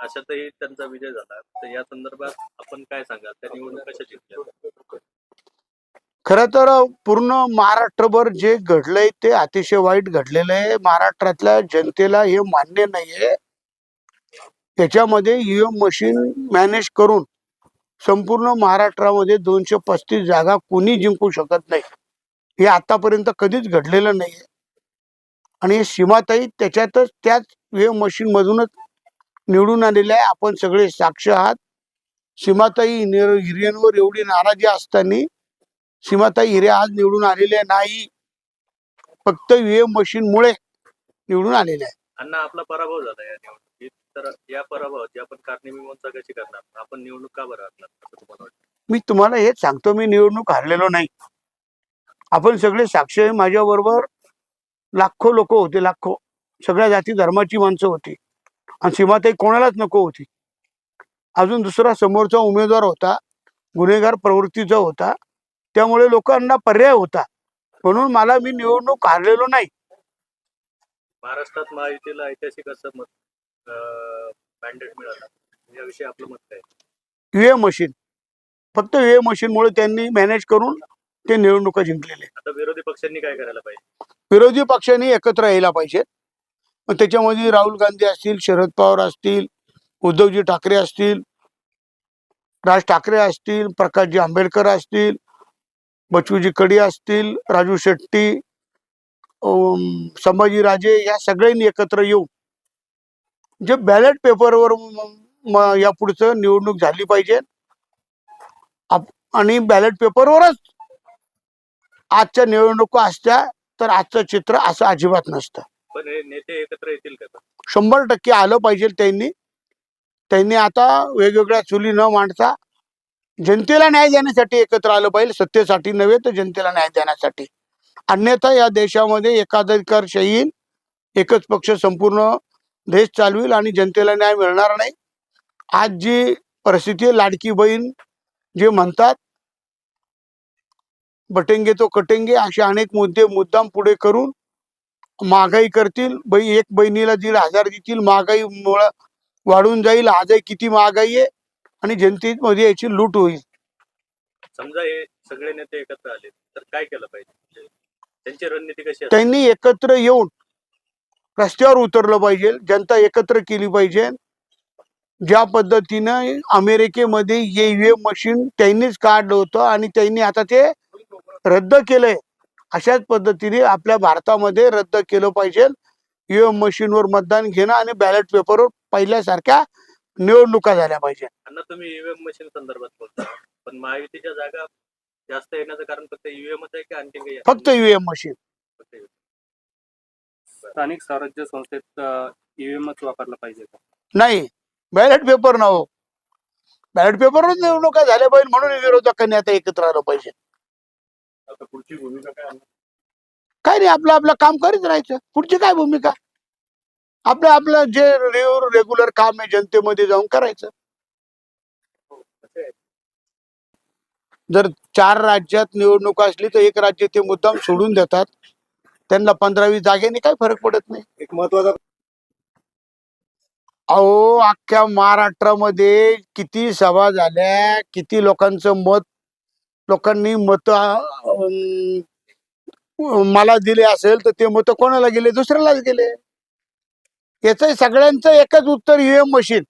अशातही त्यांचा विजय झाला. तर या संदर्भात आपण काय सांगाल? त्या निवडणूक कशा जिंकल्या? खर तर पूर्ण महाराष्ट्रभर जे घडलंय ते अतिशय वाईट घडलेलं आहे. महाराष्ट्रातल्या जनतेला हे मान्य नाहीये. त्याच्यामध्ये ईव्हीएम मशीन मॅनेज करून संपूर्ण महाराष्ट्रामध्ये दोनशे पस्तीस जागा कोणी जिंकू शकत नाही हे आतापर्यंत कधीच घडलेलं नाहीये. आणि हे सीमाताई त्याच्यातच त्याच ईव्हीएम मशीन मधूनच निवडून आलेले आहे. आपण सगळे साक्ष आहात. सीमाताई हिरे- हिरेंवर एवढी नाराजी असताना सीमाताई हिरे आज निवडून आलेले नाही. फक्त ईव्हीएम मशीन मुळे निवडून आलेले आहे अण्णा आपला पराभव झाला या निवडणुकीत. तर या पराभवाची आपण कारणी कशी करणार? आपण निवडणूक का बरं हरणार? असं तुम्हाला वाटतं? मी तुम्हाला हेच सांगतो मी निवडणूक हारलेलो नाही. आपण सगळे साक्ष माझ्या बरोबर लाखो लोक होते लाखो. सगळ्या जाती धर्माची माणसं होती. आणि सीमाताई कोणालाच नको होती. अजून दुसरा समोरचा उमेदवार होता गुन्हेगार प्रवृत्तीचा होता. त्यामुळे लोकांना पर्याय होता. म्हणून मला मी निवडणूक हारलेलो नाही. महाराष्ट्रात महायुतीला ऐतिहासिक असं मत मॅन्डेट मिळालं. याविषयी आपलं मत काय? EVM machine. फक्त ईव्हीएम मशीनमुळे त्यांनी मॅनेज करून ते निवडणुका जिंकलेले. आता विरोधी पक्षांनी काय करायला पाहिजे? विरोधी पक्षांनी एकत्र यायला पाहिजेत मग त्याच्यामध्ये राहुल गांधी असतील शरद पवार असतील उद्धवजी ठाकरे असतील राज ठाकरे असतील प्रकाशजी आंबेडकर असतील बचूजी कडी असतील राजू शेट्टी संभाजी राजे या सगळ्यांनी एकत्र येऊन जे बॅलेट पेपरवर या पुढचं निवडणूक झाली पाहिजे. आणि बॅलेट पेपरवरच आजच्या निवडणुका असत्या तर आजचं चित्र असं अजिबात नसतं. पण हे नेते एकत्र येतील का? शंभर टक्के आलं पाहिजे त्यांनी. त्यांनी आता वेगवेगळ्या चुली न मांडता जनतेला न्याय देण्यासाठी एकत्र आलं पाहिजे. सत्तेसाठी नव्हे तर जनतेला न्याय देण्यासाठी. अन्यथा या देशामध्ये एकाधिकारशाही येईल एकच पक्ष संपूर्ण देश चालवील आणि जनतेला न्याय मिळणार नाही. आज जी परिस्थिती आहे, लाडकी बहीण जे म्हणतात बटेंगे तो कटेंगे असे अनेक मुद्दे मुद्दाम पुढे करून महागाई करतील बाई एक बहिणीला दीड हजार देतील महागाई मुळे वाढून जाईल आजही किती महागाई आहे आणि जनतेमध्ये याची लूट होईल. समजा हे सगळे नेते एकत्र आले तर काय केलं पाहिजे? म्हणजे त्यांची रणनीती कशी त्यांनी एकत्र येऊन रस्त्यावर उतरलं पाहिजे जनता एकत्र केली पाहिजे. ज्या पद्धतीनं अमेरिकेमध्ये ईव्हीएम मशीन त्यांनीच काढलं होतं आणि त्यांनी आता ते रद्द केलंय. अशाच पद्धतीने आपल्या भारतामध्ये रद्द केलं पाहिजे. ईव्हीएम मशीनवर मतदान घेणं आणि बॅलेट पेपरवर पहिल्यासारख्या निवडणुका झाल्या पाहिजे. तुम्ही ईव्हीएम मशीन संदर्भात बोलता. पण महायुतीच्या जागा जास्त येण्याचं कारण फक्त ईव्हीएमच आहे की आणखी काही आहे? फक्त ईव्हीएम मशीन. स्थानिक स्वराज्य संस्थेत ईव्हीएमच वापरला पाहिजे का? नाही. बॅलेट पेपर ना हो. बॅलेट पेपरच निवडणुका झाल्या पाहिजे म्हणून विरोधकांनी आता एकत्र आलं पाहिजे. आता पुढची भूमिका काय आहे? काय नाही आपलं आपलं काम करीत राहायचं. पुढची काय भूमिका? आपलं आपलं जे रेग्युलर काम आहे जनतेमध्ये जाऊन करायचं. जर चार राज्यात निवडणूक असली तर एक राज्य ते मुद्दाम सोडून देतात. त्यांना पंधरावी जागेने काय फरक पडत नाही. एक महत्त्वाचा अहो अख्ख्या महाराष्ट्रामध्ये किती सभा झाल्या किती लोकांचं मत लोकांनी मत मला दिले असेल तर ते मत कोणाला गेले? दुसऱ्यालाच गेले. याच सगळ्यांचं एकच उत्तर ईव्हीएम मशीन.